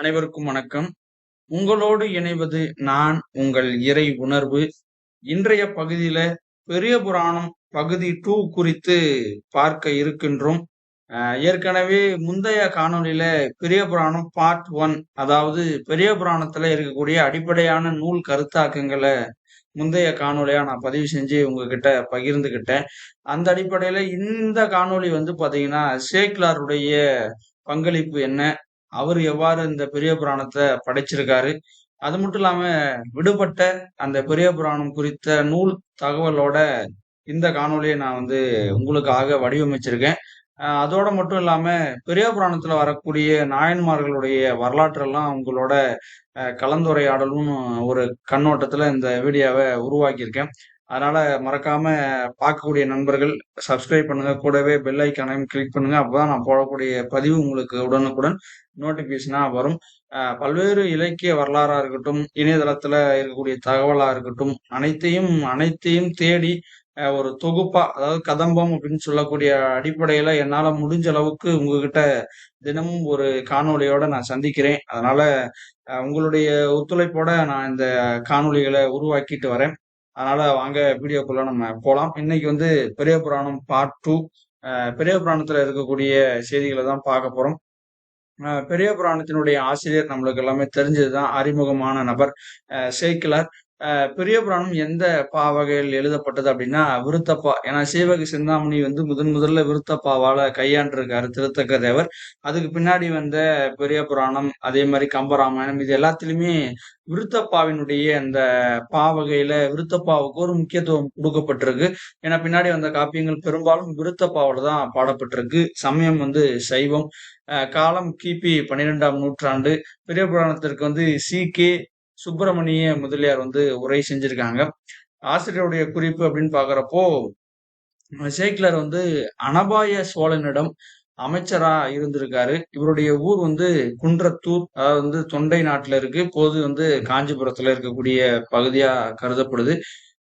அனைவருக்கும் வணக்கம். உங்களோடு இணைவது நான் உங்கள் இறை உணர்வு. இன்றைய பகுதியில பெரிய புராணம் பகுதி டூ குறித்து பார்க்க இருக்கின்றோம். ஏற்கனவே முந்தைய காணொலியில பெரிய புராணம் பார்ட் ஒன் அதாவது பெரிய புராணத்துல இருக்கக்கூடிய அடிப்படையான நூல் கருத்தாக்கங்களை முந்தைய காணொலியா நான் பதிவு செஞ்சு உங்ககிட்ட பகிர்ந்துகிட்டேன். அந்த அடிப்படையில இந்த காணொளி வந்து பாத்தீங்கன்னா சேக்லாருடைய பங்களிப்பு என்ன அவர் எவ்வாறு இந்த பெரிய புராணத்தை படைச்சிருக்காரு? அது மட்டும் இல்லாம விடுபட்ட அந்த பெரிய புராணம் குறித்த நூல் தகவலோட இந்த காணொளியை நான் வந்து உங்களுக்காக வடிவமைச்சிருக்கேன். அதோட மட்டும் இல்லாம பெரிய புராணத்துல வரக்கூடிய நாயன்மார்களுடைய வரலாற்றெல்லாம் உங்களோட கலந்துரையாடலும் ஒரு கண்ணோட்டத்துல இந்த வீடியோவை உருவாக்கியிருக்கேன். அதனால மறக்காம பார்க்கக்கூடிய நண்பர்கள் சப்ஸ்கிரைப் பண்ணுங்க. கூடவே பெல் ஐக்கானையும் கிளிக் பண்ணுங்க. அப்பதான் நான் போடக்கூடிய பதிவு உங்களுக்கு உடனுக்குடன் நோட்டிபிகேஷனா வரும். பல்வேறு இலக்கிய வரலாறா இருக்கட்டும் இணையதளத்துல இருக்கக்கூடிய தகவலா இருக்கட்டும் அனைத்தையும் அனைத்தையும் தேடி ஒரு தொகுப்பா அதாவது கதம்பம் அப்படின்னு சொல்லக்கூடிய அடிப்படையில என்னால முடிஞ்ச அளவுக்கு உங்ககிட்ட தினமும் ஒரு காணொலியோட நான் சந்திக்கிறேன். அதனால உங்களுடைய ஒத்துழைப்போட நான் இந்த காணொளிகளை உருவாக்கிட்டு வரேன். அதனால வாங்க வீடியோக்குள்ள நம்ம போலாம். இன்னைக்கு வந்து பெரிய புராணம் பார்ட் டூ பெரிய புராணத்துல இருக்கக்கூடிய செய்திகளை தான் பார்க்க போறோம். பெரிய புராணத்தினுடைய ஆசிரியர் நம்மளுக்கு எல்லாமே தெரிஞ்சதுதான். அறிமுகமான நபர் அஹ் சேக்கிலார் பெரிய புராணம் எந்த பா வகையில் எழுதப்பட்டது அப்படின்னா விருத்தப்பா. ஏன்னா சீவக சிந்தாமணி வந்து முதன் முதல்ல விருத்தப்பாவால கையாண்டிருக்காரு திருத்தக்க தேவர். அதுக்கு பின்னாடி வந்த பெரிய புராணம் அதே மாதிரி கம்பராமாயணம் இது எல்லாத்துலயுமே விருத்தப்பாவினுடைய அந்த பா வகையில விருத்தப்பாவுக்கு ஒரு முக்கியத்துவம் கொடுக்கப்பட்டிருக்கு. ஏன்னா பின்னாடி வந்த காப்பியங்கள் பெரும்பாலும் விருத்தப்பாவோட தான் பாடப்பட்டிருக்கு. சமயம் வந்து சைவம். காலம் கிபி பன்னிரெண்டாம் நூற்றாண்டு. பெரிய புராணத்திற்கு வந்து சி கே சுப்பிரமணிய முதலியார் வந்து உரை செஞ்சிருக்காங்க. ஆசிரியருடைய குறிப்பு அப்படின்னு பாக்குறப்போ சேக்கிலர் வந்து அனபாய சோழனிடம் அமைச்சரா இருந்திருக்காரு. இவருடைய ஊர் வந்து குன்றத்தூர் அதாவது வந்து தொண்டை நாட்டுல இருக்கு. போது வந்து காஞ்சிபுரத்துல இருக்கக்கூடிய பகுதியா கருதப்படுது.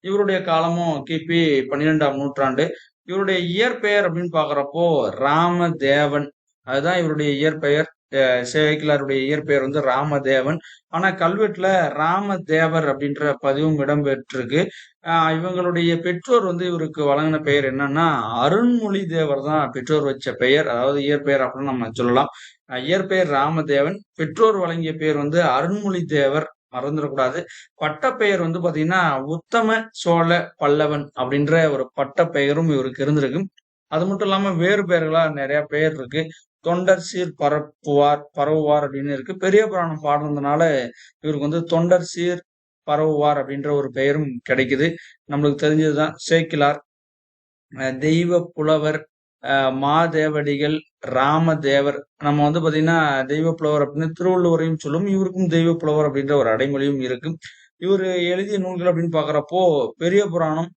இவருடைய காலமும் கிபி பன்னிரெண்டாம் நூற்றாண்டு. இவருடைய இயற்பெயர் அப்படின்னு பாக்குறப்போ ராமதேவன். அதுதான் இவருடைய இயற்பெயர். சேக்கிலாருடைய இயற்பெயர் வந்து ராமதேவன். ஆனா கல்வெட்டுல ராமதேவர் அப்படின்ற பதிவும் இடம்பெற்றிருக்கு. ஆஹ் இவங்களுடைய பெற்றோர் வந்து இவருக்கு வழங்கின பெயர் என்னன்னா அருண்மொழி தேவர் தான் பெற்றோர் வச்ச பெயர். அதாவது இயற்பெயர் அப்படின்னு நம்ம சொல்லலாம். இயற்பெயர் ராமதேவன். பெற்றோர் வழங்கிய பெயர் வந்து அருண்மொழி தேவர் மறந்துடக்கூடாது. பட்டப்பெயர் வந்து பாத்தீங்கன்னா உத்தம சோழ பல்லவன் அப்படின்ற ஒரு பட்ட பெயரும் இவருக்கு இருந்திருக்கு. அது மட்டும் இல்லாம வேறு பெயர்களா நிறைய பெயர் இருக்கு. தொண்டர் சீர் பரப்புவார் பரவுவார் அப்படின்னு இருக்கு. பெரிய புராணம் பாடுறதுனால இவருக்கு வந்து தொண்டர் சீர் பரவுவார் அப்படின்ற ஒரு பெயரும் கிடைக்குது. நம்மளுக்கு தெரிஞ்சதுதான். சேக்கிலார் தெய்வ புலவர் மாதேவடிகள் ராமதேவர். நம்ம வந்து பாத்தீங்கன்னா தெய்வ புலவர் அப்படின்னு திருவள்ளுவரையும் சொல்லும் இவருக்கும் தெய்வ புலவர் அப்படின்ற ஒரு அடைமொழியும் இருக்கு. இவர் எழுதிய நூல்கள் அப்படின்னு பாக்குறப்போ பெரிய புராணம்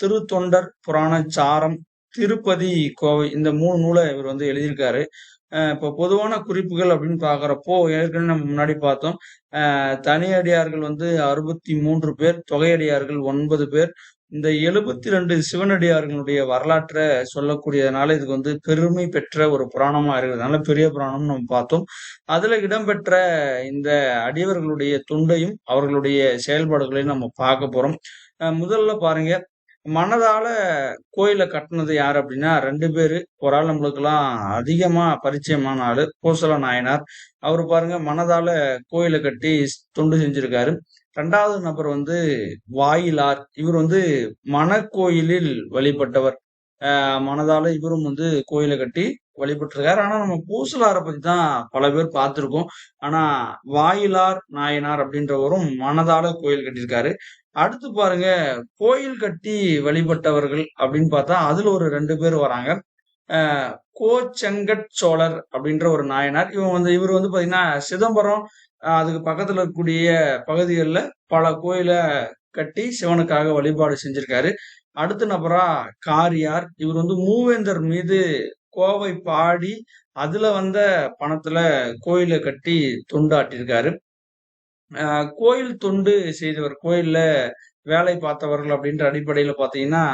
திருத்தொண்டர் புராண சாரம் திருப்பதி கோவை இந்த மூணு நூலை இவர் வந்து எழுதியிருக்காரு. இப்போ பொதுவான குறிப்புகள் அப்படின்னு பாக்குறப்போ ஏற்கனவே நம்ம முன்னாடி பார்த்தோம். தனியடியார்கள் வந்து அறுபத்தி மூன்று பேர் தொகையடியார்கள் ஒன்பது பேர். இந்த எழுபத்தி ரெண்டு சிவனடியார்களுடைய வரலாற்றை சொல்லக்கூடியதுனால இதுக்கு வந்து பெருமை பெற்ற ஒரு புராணமா இருக்கிறதுனால பெரிய புராணம் நம்ம பார்த்தோம். அதுல இடம்பெற்ற இந்த அடியவர்களுடைய துண்டையும் அவர்களுடைய செயல்பாடுகளையும் நம்ம பார்க்க போறோம். முதல்ல பாருங்க. மனதால கோயிலை கட்டினது யார் அப்படின்னா ரெண்டு பேரு. ஒரு ஆள் நம்மளுக்கு எல்லாம் அதிகமா பரிச்சயமான ஆளு கோசல நாயனார். அவரு பாருங்க மனதால கோயிலை கட்டி தொண்டு செஞ்சிருக்காரு. ரெண்டாவது நபர் வந்து வாயிலார். இவர் வந்து மணக்கோயிலில் வழிபட்டவர். ஆஹ் மனதால இவரும் வந்து கோயிலை கட்டி வழிபட்டிருக்காரு. ஆனா நம்ம பூசலாரை பத்தி தான் பல பேர் பார்த்திருக்கோம். ஆனா வாயிலார் நாயனார் அப்படின்றவரும் மனதால கோயில் கட்டியிருக்காரு. அடுத்து பாருங்க கோயில் கட்டி வழிபட்டவர்கள் அப்படின்னு பார்த்தா அதுல ஒரு ரெண்டு பேர் வராங்க. கோச்செங்கட் சோழர் அப்படின்ற ஒரு நாயனார். இவன் வந்து இவர் வந்து பாத்தீங்கன்னா சிதம்பரம் அதுக்கு பக்கத்துல இருக்கக்கூடிய பகுதிகளில் பல கோயிலை கட்டி சிவனுக்காக வழிபாடு செஞ்சிருக்காரு. அடுத்த நபரா காரியார். இவர் வந்து மூவேந்தர் மீது கோவை பாடி அதுல வந்த பணத்துல கோயிலை கட்டி தொண்டாட்டியிருக்காரு கோயில் தொண்டு செய்தவர் கோயில்ல வேலை பார்த்தவர்கள் அப்படின்ற அடிப்படையில பாத்தீங்கன்னா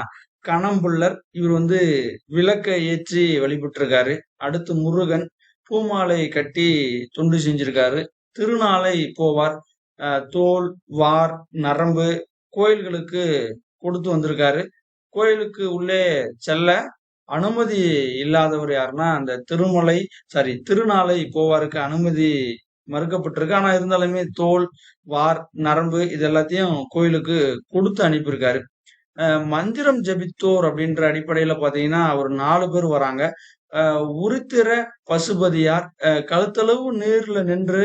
கணம்புள்ளர் இவர் வந்து விளக்க ஏற்றி வழிபட்டிருக்காரு. அடுத்து முருகன் பூமாலை கட்டி தொண்டு செஞ்சிருக்காரு. திருநாளை போவார். தோல் வார் நரம்பு கோயில்களுக்கு கொடுத்து வந்திருக்காரு. கோயிலுக்கு உள்ளே செல்ல அனுமதி இல்லாதவர் யாருன்னா அந்த திருமலை சாரி திருநாளை போவாருக்கு அனுமதி மறுக்கப்பட்டிருக்கு. ஆனா இருந்தாலுமே தோல் வார் நரம்பு இது எல்லாத்தையும் கோயிலுக்கு கொடுத்து அனுப்பியிருக்காரு. மந்திரம் ஜபித்தோர் அப்படின்ற அடிப்படையில பாத்தீங்கன்னா ஒரு நாலு பேர் வராங்க. அஹ் உருத்திர பசுபதியார் அஹ் கழுத்தளவு நீர்ல நின்று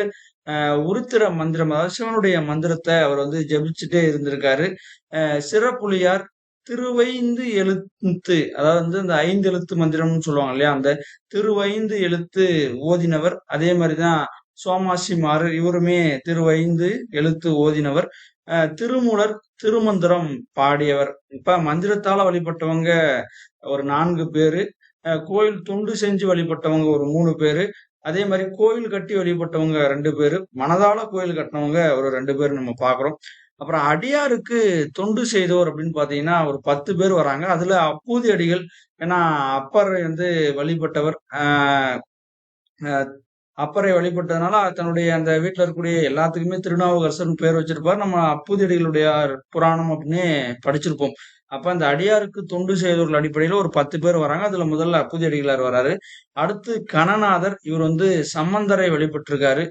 உருத்திர மந்திரம் அதாவது சிவனுடைய மந்திரத்தை அவர் வந்து ஜபிச்சுட்டே இருந்திருக்காரு. அஹ் சிறப்புலியார் திருவைந்து எழுத்து அதாவது வந்து இந்த ஐந்து எழுத்து மந்திரம்னு சொல்லுவாங்க இல்லையா அந்த திருவைந்து எழுத்து ஓதினவர். அதே மாதிரிதான் சோமாசி மாறு இவருமே திருவைந்து எழுத்து ஓதினவர். அஹ் திருமூலர் திருமந்திரம் பாடியவர். இப்ப மந்திரத்தால வழிபட்டவங்க ஒரு நான்கு பேரு. அஹ் கோயில் தொண்டு செஞ்சு வழிபட்டவங்க ஒரு மூணு பேரு. அதே மாதிரி கோயில் கட்டி வழிபட்டவங்க ரெண்டு பேரு. மனதால கோயில் கட்டினவங்க ஒரு ரெண்டு பேர் நம்ம பாக்குறோம். அப்புறம் அடியாருக்கு தொண்டு செய்தோர் அப்படின்னு பாத்தீங்கன்னா ஒரு பத்து பேர் வராங்க. அதுல அப்பூதி அடிகள். ஏன்னா அப்பர் வந்து வழிபட்டவர். அப்பறை வழிபட்டதுனால தன்னுடைய அந்த வீட்டில் இருக்கக்கூடிய எல்லாத்துக்குமே திருநாவுக்கரசர்னு பேர் வச்சிருப்பார். நம்ம அப்புதியடிகளுடைய புராணம் அப்படின்னு படிச்சிருப்போம். அப்ப அந்த அடியாருக்கு தொண்டு செய்தவர்கள் அடிப்படையில ஒரு பத்து பேர் வராங்க. அதுல முதல்ல அப்புதியடிகளார் வராரு. அடுத்து கணநாதர் இவர் வந்து சம்பந்தரை வழிபட்டிருக்காரு.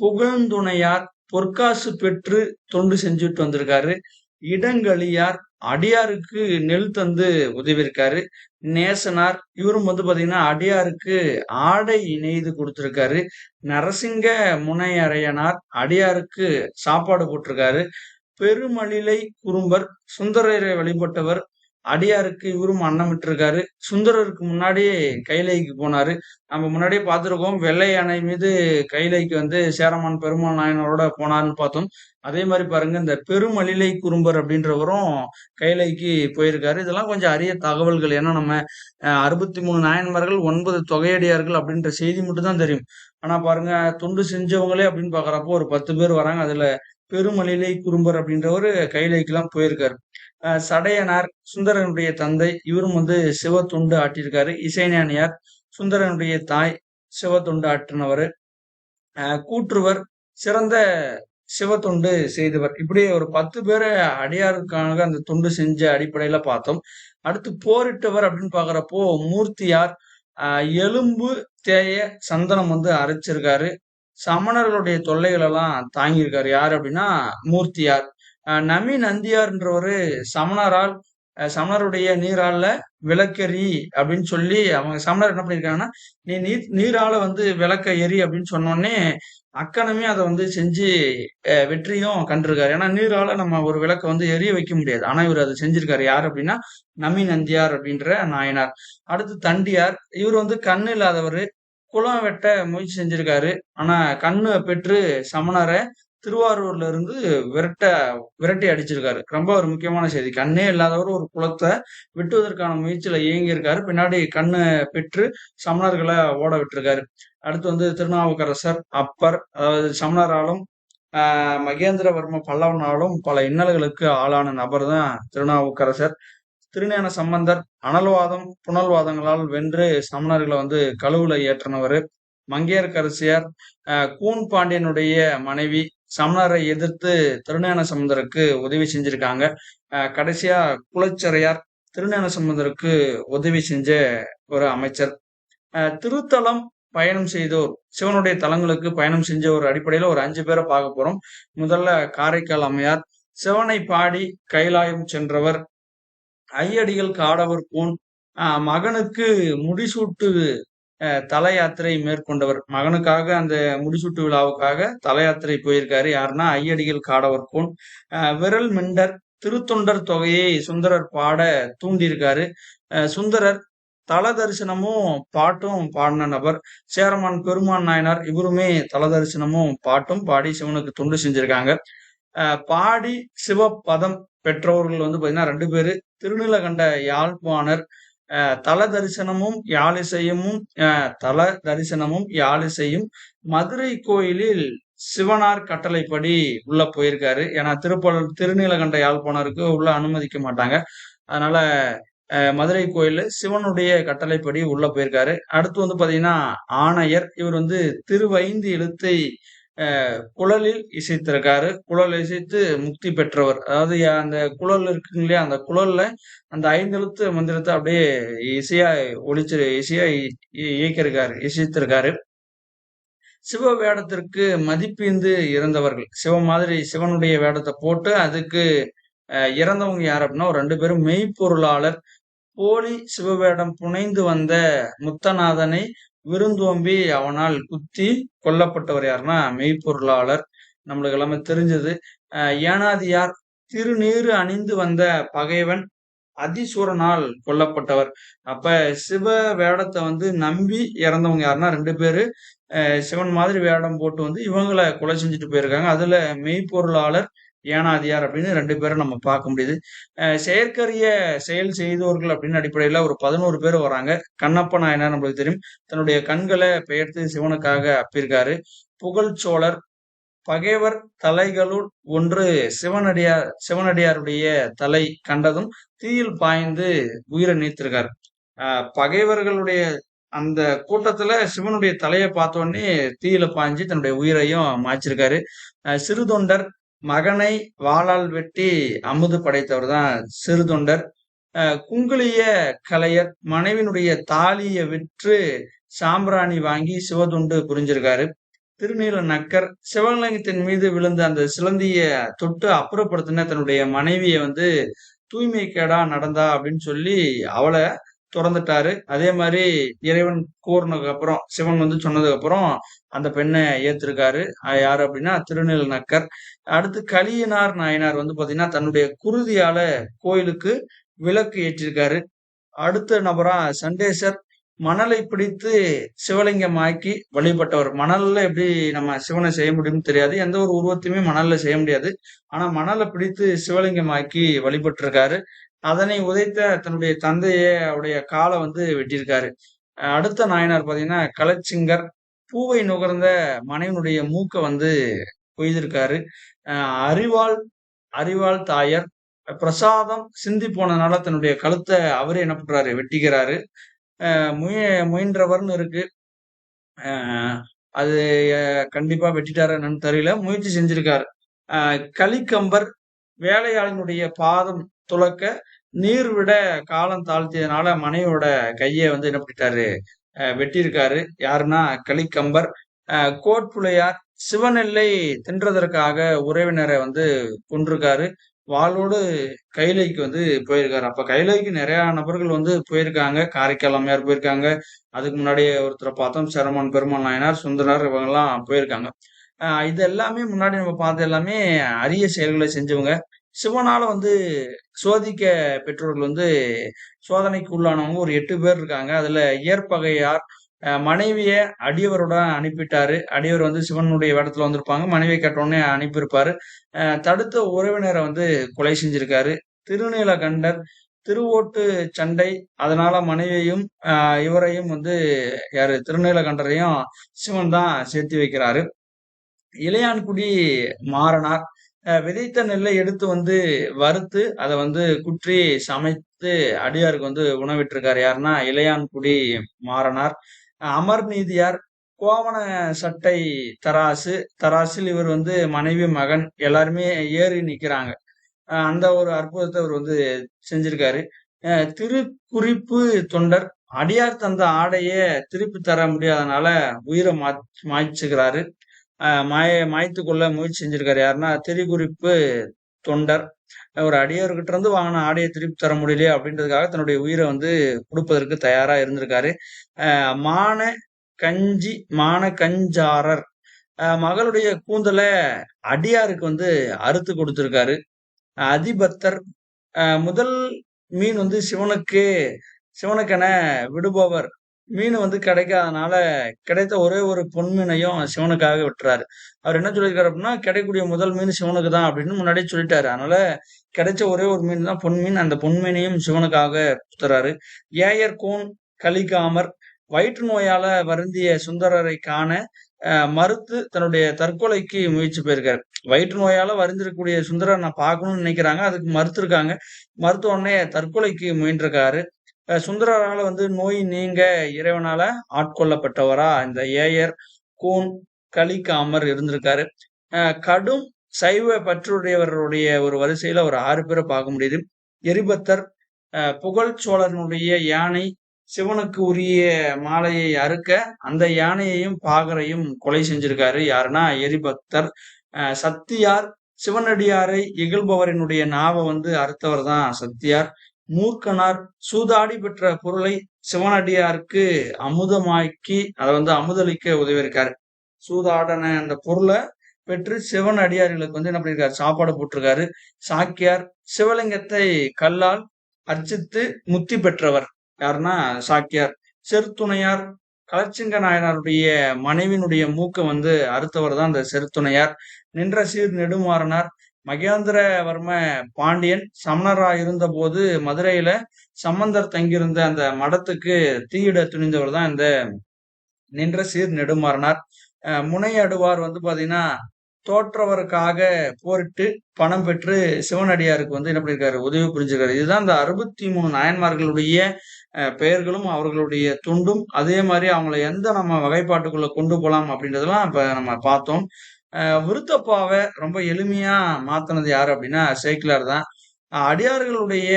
புகழ்ந்துணையார் பொற்காசு பெற்று தொண்டு செஞ்சுட்டு வந்திருக்காரு. இடங்களியார் அடியாருக்கு நெல் தந்து உதவியிருக்காரு. நேசனார் இவரும் வந்து பாத்தீங்கன்னா அடியாருக்கு ஆடை இணைந்து கொடுத்திருக்காரு. நரசிங்க முனையரையனார் அடியாருக்கு சாப்பாடு போட்டிருக்காரு. பெருமழிலை குறும்பர் சுந்தரரை வழிபட்டவர் அடியாருக்கு இவரும் அன்னமிட்டிருக்காரு. சுந்தரருக்கு முன்னாடியே கைலைக்கு போனாரு. நம்ம முன்னாடியே பார்த்துருக்கோம். வெள்ளை யானை மீது கைலைக்கு வந்து சேரமான் பெருமாள் நாயனரோட போனார்னு பார்த்தோம். அதே மாதிரி பாருங்க இந்த பெருமலிலை குறும்பர் அப்படின்றவரும் கைலைக்கு போயிருக்காரு. இதெல்லாம் கொஞ்சம் அரிய தகவல்கள். ஏன்னா நம்ம அறுபத்தி மூணு நாயன்மார்கள் ஒன்பது தொகையடியார்கள் அப்படின்ற செய்தி மட்டும் தான் தெரியும். ஆனா பாருங்க தொண்டு செஞ்சவங்களே அப்படின்னு பாக்குறப்போ ஒரு பத்து பேர் வராங்க. அதுல பெருமலிலை குறும்பர் அப்படின்றவர் கைலைக்கெல்லாம் போயிருக்காரு. சடையனார் சுந்தரனுடைய தந்தை இவரும் வந்து சிவ தொண்டு ஆட்டியிருக்காரு இசைஞானியார் சுந்தரனுடைய தாய் சிவ தொண்டு ஆற்றினவர். கூற்றுவர் சிறந்த சிவ தொண்டு செய்தவர். இப்படி ஒரு பத்து பேரை அடியாருக்காக அந்த தொண்டு செஞ்ச அடிப்படையில பார்த்தோம். அடுத்து போரிட்டவர் அப்படின்னு பாக்குறப்போ மூர்த்தியார் எலும்பு தேய சந்தனம் வந்து அரைச்சிருக்காரு. சமணர்களுடைய தொல்லைகள் எல்லாம் தாங்கியிருக்காரு. யார் அப்படின்னா மூர்த்தியார். நமி நந்தியார்ன்றவரு சமணரால் சமணருடைய நீரால விளக்கெறி அப்படின்னு சொல்லி அவங்க சமணர் என்ன பண்ணிருக்காங்கன்னா நீ நீர் நீரால வந்து விளக்க எரி அப்படின்னு சொன்னோடனே அக்கனமே அதை வந்து செஞ்சு வெற்றியும் கண்டிருக்காரு. ஏன்னா நீரால நம்ம ஒரு விளக்க வந்து எரிய வைக்க முடியாது. ஆனா இவர் அதை செஞ்சிருக்காரு. யார் அப்படின்னா நமி நந்தியார் அப்படின்ற நாயனார். அடுத்து தண்டியார். இவர் வந்து கண்ணு இல்லாதவர் குளம் வெட்ட முயற்சி செஞ்சிருக்காரு. ஆனா கண்ணு பெற்று சமணரை திருவாரூர்ல இருந்து விரட்ட விரட்டி அடிச்சிருக்காரு. ரொம்ப ஒரு முக்கியமான செய்தி. கண்ணே இல்லாதவர் ஒரு குளத்தை வெட்டுவதற்கான முயற்சியில இயங்கியிருக்காரு. பின்னாடி கண்ணு பெற்று சமணர்களை ஓட விட்டுருக்காரு. அடுத்து வந்து திருநாவுக்கரசர் அப்பர் அதாவது சமணராலும் ஆஹ் மகேந்திரவர்ம பல்லவனாலும் பல இன்னல்களுக்கு ஆளான நபர் தான் திருநாவுக்கரசர். திருஞான சம்பந்தர் அனல்வாதம் புனல்வாதங்களால் வென்று சமணர்களை வந்து கழுவுல ஏற்றினவர். மங்கையர்கரசியார் கூன் பாண்டியனுடைய மனைவி சமணரை எதிர்த்து திருஞான சம்பந்தருக்கு உதவி செஞ்சிருக்காங்க. கடைசியா குலச்சரையார் திருஞான சம்பந்தருக்கு உதவி செஞ்ச ஒரு அமைச்சர். திருத்தலம் பயணம் செய்தோர் சிவனுடைய தலங்களுக்கு பயணம் செஞ்ச ஒரு அடிப்படையில ஒரு அஞ்சு பேரை பார்க்க போறோம். முதல்ல காரைக்கால் அம்மையார் சிவனை பாடி கைலாயம் சென்றவர் ஐயடிகள் காடவர் பூன் மகனுக்கு முடிசூட்டு தல யாத்திரை மேற்கொண்டவர். மகனுக்காக அந்த முடிசூட்டு விழாவுக்காக தல யாத்திரை போயிருக்காரு. யாருன்னா ஐயடிகள் காடவர்கோன். விரல் மிண்டர் திருத்தொண்டர் தொகையை சுந்தரர் பாட தூண்டியிருக்காரு. சுந்தரர் தல தரிசனமும் பாட்டும் பாடின நபர். சேரமான் பெருமான் நாயனார் இவருமே தல தரிசனமும் பாட்டும் பாடி சிவனுக்கு தொண்டு செஞ்சிருக்காங்க. பாடி சிவபதம் பெற்றவர்கள் வந்து பாத்தீங்கன்னா ரெண்டு பேரு. திருநிலகண்ட யாழ்ப்பாணர் தல தரிசனமும் யாழிசையமும் தல தரிசனமும் யாழிசையும் மதுரை கோயிலில் சிவனார் கட்டளைப்படி உள்ள போயிருக்காரு. ஏன்னா திருப்பல் திருநீலகண்ட யாழ்ப்பாணருக்கு உள்ள அனுமதிக்க மாட்டாங்க. அதனால மதுரை கோயில் சிவனுடைய கட்டளைப்படி உள்ள போயிருக்காரு. அடுத்து வந்து பாத்தீங்கன்னா ஆணையர். இவர் வந்து திருவைந்து எழுத்தை குழலில் இசைத்திருக்காரு. குழல் இசைத்து முக்தி பெற்றவர். அதாவது அந்த குழல் இருக்குங்க இல்லையா? அந்த குழல்ல அந்த ஐந்தெழுத்து மந்திரத்தை அப்படியே இசையா ஒழிச்சு இசையா இயக்கியிருக்காரு இசைத்திருக்காரு. சிவ வேடத்திற்கு மதிப்பீந்து இறந்தவர்கள். சிவ மாதிரி சிவனுடைய வேடத்தை போட்டு அதுக்கு அஹ், இறந்தவங்க யார் அப்படின்னா ஒரு ரெண்டு பேரும் மெய்ப்பொருளாளர். போலி சிவவேடம் புனைந்து வந்த முத்தநாதனை விருந்தோம்பி அவனால் குத்தி கொல்லப்பட்டவர் யாருன்னா மெய்ப்பொருளாளர். நம்மளுக்கு எல்லாமே தெரிஞ்சது. ஏனாதியார் திருநீறு அணிந்து வந்த பகைவன் அதிசூரனால் கொல்லப்பட்டவர். அப்ப சிவ வேடத்தை வந்து நம்பி இறந்தவங்க யாருன்னா ரெண்டு பேரு. சிவன் மாதிரி வேடம் போட்டு வந்து இவங்களை கொலை செஞ்சுட்டு போயிருக்காங்க. அதுல மெய்ப்பொருளாளர் ஏனாதியார் அப்படின்னு ரெண்டு பேரும் நம்ம பார்க்க முடியுது. அஹ், செயற்கரிய செயல் செய்தவர்கள் அப்படின்னு அடிப்படையில ஒரு பதினோரு பேர் வராங்க. கண்ணப்ப நாயனார் நம்மளுக்கு தெரியும். தன்னுடைய கண்களை பெயர்த்து சிவனுக்காக அப்பிருக்காரு. புகழ்ச்சோழர் பகைவர் தலைகளுள் ஒன்று சிவனடியார் சிவனடியாருடைய தலை கண்டதும் தீயில் பாய்ந்து உயிரை நீத்திருக்காரு. ஆஹ் பகைவர்களுடைய அந்த கூட்டத்துல சிவனுடைய தலையை பார்த்த உடனே தீயில பாய்ஞ்சு தன்னுடைய உயிரையும் மாய்ச்சிருக்காரு. ஆஹ் சிறுதொண்டர் மகனை வாளால் வெட்டி அமுது படைத்தவர் தான் சிறுதொண்டர் குங்குளிய கலையர் மனைவினுடைய தாலியை விற்று சாம்பிராணி வாங்கி சிவதுண்டு புரிஞ்சிருக்காரு. திருநீல நக்கர் சிவலிங்கத்தின் மீது விழுந்த அந்த சிலந்திய தொட்டு அப்புறப்படுத்தின தன்னுடைய மனைவியை வந்து தூய்மை கேடா நடந்தா அப்படின்னு சொல்லி அவளை துறந்துட்டாரு. அதே மாதிரி இறைவன் கூறினதுக்கு அப்புறம் சிவன் வந்து சொன்னதுக்கு அப்புறம் அந்த பெண்ணை ஏத்திருக்காரு. யாரு அப்படின்னா திருநீல நக்கர் அடுத்து கலியனார் நாயனார் வந்து பாத்தீங்கன்னா தன்னுடைய குருதியால கோயிலுக்கு விளக்கு ஏற்றிருக்காரு. அடுத்த நபரா சண்டேசர். மணலை பிடித்து சிவலிங்கமாக்கி வழிபட்டவர். மணல்ல எப்படி நம்ம சிவனை செய்ய முடியும்னு தெரியாது. எந்த ஒரு உருவத்தையுமே மணல்ல செய்ய முடியாது. ஆனா மணலை பிடித்து சிவலிங்கமாக்கி வழிபட்டிருக்காரு. அதனை உதைத்த தன்னுடைய தந்தையே அவருடைய காலை வந்து வெட்டியிருக்காரு. அடுத்த நாயனார் பாத்தீங்கன்னா கலச்சிங்கர் பூவை நுகர்ந்த மனைவனுடைய மூக்கை வந்து கொய்திருக்காரு அஹ் அறிவாள் அறிவாள் தாயர் பிரசாதம் சிந்தி போனதுனால தன்னுடைய கழுத்தை அவரே என்ன பண்றாரு வெட்டிக்கிறாரு. முய முயன்றவர்னு இருக்கு. அது கண்டிப்பா வெட்டிட்டாரு என்னன்னு தெரியல. முயற்சி செஞ்சிருக்காரு. கலிக்கம்பர் வேலையாளினுடைய பாதம் துளக்க நீர் விட காலம் தாழ்த்தியதுனால மனைவியோட கையை வந்து என்ன பண்ணிட்டாரு வெட்டியிருக்காரு. யாருன்னா கலிக்கம்பர் கோட்புளையார் கோட்புலையார் சிவனெல்லை தின்றதற்காக உறவினரை வந்து கொன்றிருக்காரு. வாளோடு கைலைக்கு வந்து போயிருக்காரு. அப்ப கைலைக்கு நிறைய நபர்கள் வந்து போயிருக்காங்க. காரைக்கால் அம்மையார் போயிருக்காங்க. அதுக்கு முன்னாடியே ஒருத்தரை பார்த்தோம். சரமன் பெருமாள் நாயனார் சுந்தரர் இவங்கெல்லாம் போயிருக்காங்க. இது எல்லாமே முன்னாடி நம்ம பார்த்த எல்லாமே அரிய செயல்களை செஞ்சவங்க. சிவனால வந்து சோதிக்க பெற்றோர்கள் வந்து சோதனைக்கு உள்ளானவங்க ஒரு எட்டு பேர் இருக்காங்க. அதுல இயற்பகையார் மனைவிய அடியவரோட அனுப்பிட்டாரு. அடியவர் வந்து சிவனுடைய வேடத்துல வந்திருப்பாங்க. மனைவியை கேட்டோடனே அனுப்பியிருப்பாரு. தடுத்த உறவினரை வந்து கொலை செஞ்சிருக்காரு. திருநீலகண்டர் திருவோட்டு சண்டை அதனால மனைவியையும் இவரையும் வந்து யாரு? திருநீலகண்டரையும் சிவன் தான் சேர்த்து வைக்கிறாரு. இளையான்குடி மாறனார் விதைத்த நெல்லை எடுத்து வந்து வறுத்து அதை வந்து குற்றி சமைத்து அடியாருக்கு வந்து உணவிட்டிருக்காரு யாருன்னா இளையான்குடி மாறனார். அமர் நீதியார் கோவண சட்டை தராசு தராசில் இவர் வந்து மனைவி மகன் எல்லாருமே ஏறி நிற்கிறாங்க அந்த ஒரு அற்புதத்தை அவர் வந்து செஞ்சிருக்காரு. திருக்குறிப்பு தொண்டர் அடியார் தந்த ஆடையை திருப்பி தர முடியாதனால உயிரை மா மாய்ச்சுக்கிறாரு மாய மாய்த்து கொள்ள முயற்சி செஞ்சிருக்காரு. யாருன்னா திரிகுறிப்பு தொண்டர். ஒரு அடியார்கிட்ட இருந்து வாங்கின ஆடையை திருப்பி தர முடியலையே அப்படின்றதுக்காக தன்னுடைய உயிரை வந்து கொடுப்பதற்கு தயாரா இருந்திருக்காரு. ஆஹ் மான கஞ்சி மான கஞ்சாரர். மகளுடைய கூந்தலை அடியாருக்கு வந்து அறுத்து கொடுத்திருக்காரு. அதிபத்தர். ஆஹ் முதல் மீன் வந்து சிவனுக்கு சிவனுக்கென விடுபவர். மீன் வந்து கிடைக்காதனால கிடைத்த ஒரே ஒரு பொன்மீனையும் சிவனுக்காக விட்டுறாரு. அவர் என்ன சொல்லியிருக்காரு அப்படின்னா கிடைக்கக்கூடிய முதல் மீன் சிவனுக்கு தான் அப்படின்னு முன்னாடியே சொல்லிட்டாரு. அதனால கிடைச்ச ஒரே ஒரு மீன் தான் பொன்மீன். அந்த பொன்மீனையும் சிவனுக்காக குத்துறாரு. ஏயர் கோன் கலிகாமர் வயிற்று நோயால வருந்திய சுந்தரரை காண மறுத்து தன்னுடைய தற்கொலைக்கு முயற்சி போயிருக்காரு. வயிற்று நோயால வருந்திருக்கக்கூடிய சுந்தரர் நான் பார்க்கணும்னு நினைக்கிறாங்க. அதுக்கு மறுத்துருக்காங்க. மருத்துவ உடனே தற்கொலைக்கு முயன்றிருக்காரு. சுந்தரரால வந்து நோய் நீங்க இறைவனால ஆட்கொள்ளப்பட்டவரா? இந்த ஏயர் கூன் கலிக்காமர் இருந்திருக்காரு. கடும் சைவ பற்றுடையவருடைய ஒரு வரிசையில ஒரு ஆறு பேரை பார்க்க முடியுது. எரிபத்தர் புகழ் சோழனுடைய யானை சிவனுக்கு உரிய மாலையை அறுக்க அந்த யானையையும் பாகரையும் கொலை செஞ்சிருக்காரு. யாருன்னா எரிபக்தர் சத்தியார் சிவனடியாரை இகழ்பவரினுடைய நாவை வந்து அறுத்தவர் தான் சத்தியார். மூர்க்கனார் சூதாடி பெற்ற பொருளை சிவனடியாருக்கு அமுதமாக்கி அதை வந்து அமுதளிக்க உதவியிருக்காரு. சூதாடன அந்த பொருளை பெற்று சிவன் அடியார்களுக்கு வந்து என்ன பண்ணிருக்காரு சாப்பாடு போட்டிருக்காரு. சாக்கியார் சிவலிங்கத்தை கல்லால் அர்ச்சித்து முத்தி பெற்றவர். யாருன்னா? சாக்கியார். செருத்துணையார் கலச்சிங்க நாயனாருடைய மனைவினுடைய மூக்க வந்து அறுத்தவர் தான் அந்த செருத்துணையார். நின்ற சீர் நெடுமாறனார். மகேந்திரவர்ம பாண்டியன் சமணரா இருந்தபோது மதுரையில சம்பந்தர் தங்கியிருந்த அந்த மடத்துக்கு தீயிட துணிந்தவர் தான் இந்த நின்ற சீர் நெடுமாறனார். முனையடுவார் வந்து பாத்தீங்கன்னா தோற்றவருக்காக போரிட்டு பணம் பெற்று சிவனடியாருக்கு வந்து என்ன பண்ணியிருக்காரு உதவி புரிஞ்சிருக்காரு இதுதான் இந்த அறுபத்தி மூணு நாயன்மார்களுடைய பெயர்களும் அவர்களுடைய துண்டும். அதே மாதிரி அவங்கள எந்த நம்ம வகைப்பாட்டுக்குள்ள கொண்டு போகலாம் அப்படின்றதெல்லாம் இப்ப நம்ம பார்த்தோம். விருத்தப்பாவை ரொம்ப எளிமையா மாத்தினது யாரு அப்படின்னா சேக்கிலார் தான். அடியார்களுடைய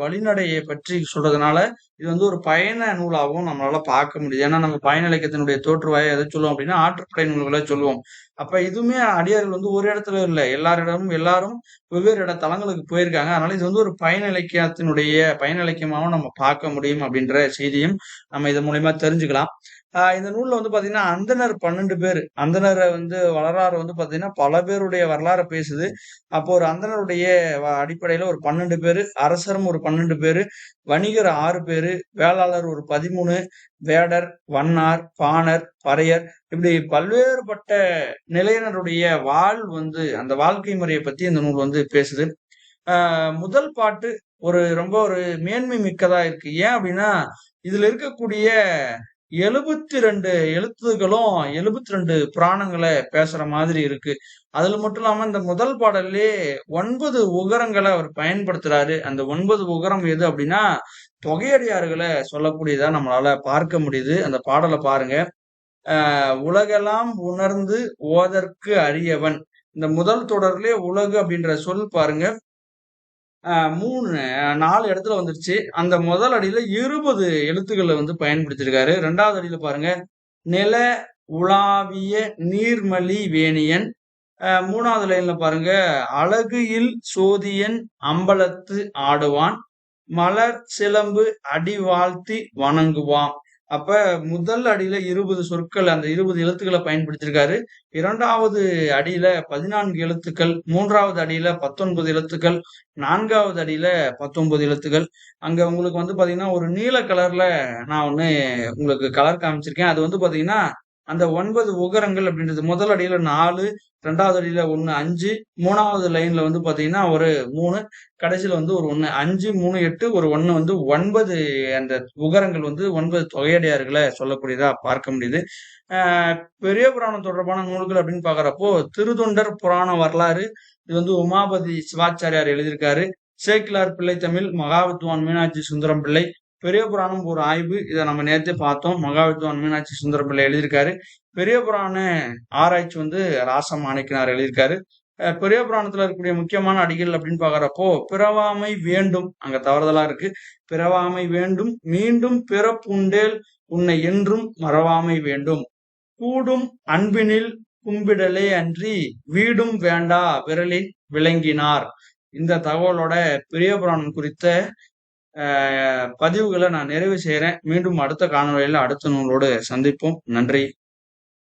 வழிநடையை பற்றி சொல்றதுனால இது வந்து ஒரு பயண நூலாகவும் நம்மளால பார்க்க முடியுது. ஏன்னா நம்ம பயண இலக்கியத்தினுடைய தோற்றுவாயை எதை சொல்லுவோம் அப்படின்னா ஆற்றுப்படை நூல்களை சொல்லுவோம். அப்ப இதுவுமே அடியார்கள் வந்து ஒரு இடத்துல இல்லை. எல்லாரிடமும் எல்லாரும் வெவ்வேறு இட தலங்களுக்கு போயிருக்காங்க. அதனால இது வந்து ஒரு பயண இலக்கியத்தினுடைய பயண இலக்கியமாகவும் நம்ம பார்க்க முடியும் அப்படின்ற செய்தியும் நம்ம இதன் மூலயமா தெரிஞ்சுக்கலாம். இந்த நூல்ல வந்து பாத்தீங்கன்னா அந்தனர் பன்னெண்டு பேர். அந்தனரை வந்து வரலாறு வந்து பாத்தீங்கன்னா பல பேருடைய வரலாறை பேசுது. அப்போ ஒரு அந்தனருடைய அடிப்படையில் அடிப்படையில ஒரு பன்னெண்டு பேரு அரசரும் ஒரு பன்னெண்டு பேரு வணிகர் ஆறு பேரு வேளாளர் ஒரு பதிமூணு வேடர் வண்ணார் பாணர் பறையர். இப்படி பல்வேறுபட்ட நிலையினருடைய வாழ் வந்து அந்த வாழ்க்கை முறையை பத்தி இந்த நூல் வந்து பேசுது. முதல் பாட்டு ஒரு ரொம்ப ஒரு மேன்மை மிக்கதா இருக்கு. ஏன் அப்படின்னா இதுல இருக்கக்கூடிய எழுபத்தி ரெண்டு எழுத்துகளும் எழுபத்தி ரெண்டு புராணங்களை பேசுற மாதிரி இருக்கு. அதுல மட்டும் இல்லாம இந்த முதல் பாடல்லே ஒன்பது உகரங்களை அவர் பயன்படுத்துறாரு. அந்த ஒன்பது உகரம் எது அப்படின்னா தொகையடியார்களை சொல்லக்கூடியதா நம்மளால பார்க்க முடியுது. அந்த பாடலை பாருங்க. ஆஹ் உலகெல்லாம் உணர்ந்து ஓதற்கு அறியவன் இந்த முதல் தொடர்லே உலகு அப்படின்ற சொல் பாருங்க. மூணு நாலு இடத்துல வந்துருச்சு. அந்த முதல் அடியில இருபது எழுத்துக்களை வந்து பயன்படுத்தியிருக்காரு. ரெண்டாவது அடியில பாருங்க. நில உலாவிய நீர்மலி வேணியன். மூணாவது லைன்ல பாருங்க. அழகுயில் சோதியன் அம்பலத்து ஆடுவான். மலர் சிலம்பு அடி வாழ்த்தி வணங்குவான். அப்ப முதல் அடியில இருபது சொற்கள் அந்த இருபது எழுத்துக்களை பயன்படுத்தியிருக்காரு இரண்டாவது அடியில பதினான்கு எழுத்துக்கள் மூன்றாவது அடியில பத்தொன்பது எழுத்துக்கள் நான்காவது அடியில பத்தொன்பது எழுத்துக்கள். அங்க உங்களுக்கு வந்து பாத்தீங்கன்னா ஒரு நீல கலர்ல நான் ஒண்ணு உங்களுக்கு கலர் காமிச்சிருக்கேன். அது வந்து பாத்தீங்கன்னா அந்த ஒன்பது உகரங்கள் அப்படின்றது முதல் அடியில நாலு ரெண்டாவது அடியில ஒன்று அஞ்சு மூணாவது லைன்ல வந்து பாத்தீங்கன்னா ஒரு மூணு கடைசியில வந்து ஒரு ஒன்று அஞ்சு மூணு எட்டு ஒரு ஒன்று வந்து ஒன்பது அந்த உகரங்கள் வந்து ஒன்பது தொகையடியார்களை சொல்லக்கூடியதா பார்க்க முடியுது. பெரிய புராணம் தொடர்பான நூல்கள் அப்படின்னு பாக்குறப்போ திருத்தொண்டர் புராண வரலாறு இது வந்து உமாபதி சிவாச்சாரியார் எழுதியிருக்காரு. சேக்கிலார் பிள்ளை தமிழ் மகாவித்வான் மீனாட்சி சுந்தரம் பிள்ளை பெரிய புராணம் ஒரு ஆய்வு. இதை நம்ம நேரத்தை பார்த்தோம். மகாவித்வான் மீனாட்சி சுந்தர பிள்ளை எழுதியிருக்காரு. பெரிய புராண ஆராய்ச்சி வந்து ராச மாணிக்கனார் எழுதியிருக்காரு. அஹ் பெரிய புராணத்துல இருக்கக்கூடிய முக்கியமான அடிகள் அப்படின்னு பாக்குறப்போ பிறவாமை வேண்டும். அங்க தவறுதலா இருக்கு. பிறவாமை வேண்டும் மீண்டும் பிறப்புண்டேல் உன்னை என்றும் மறவாமை வேண்டும். கூடும் அன்பினில் கும்பிடலே அன்றி வீடும் வேண்டா விரலில் விளங்கினார். இந்த தகவலோட பெரிய புராணம் குறித்த பதிவுகளை நான் நிறைவு செய்யறேன் மீண்டும் அடுத்த காணொலியில் அடுத்த நூலோடு சந்திப்போம். நன்றி.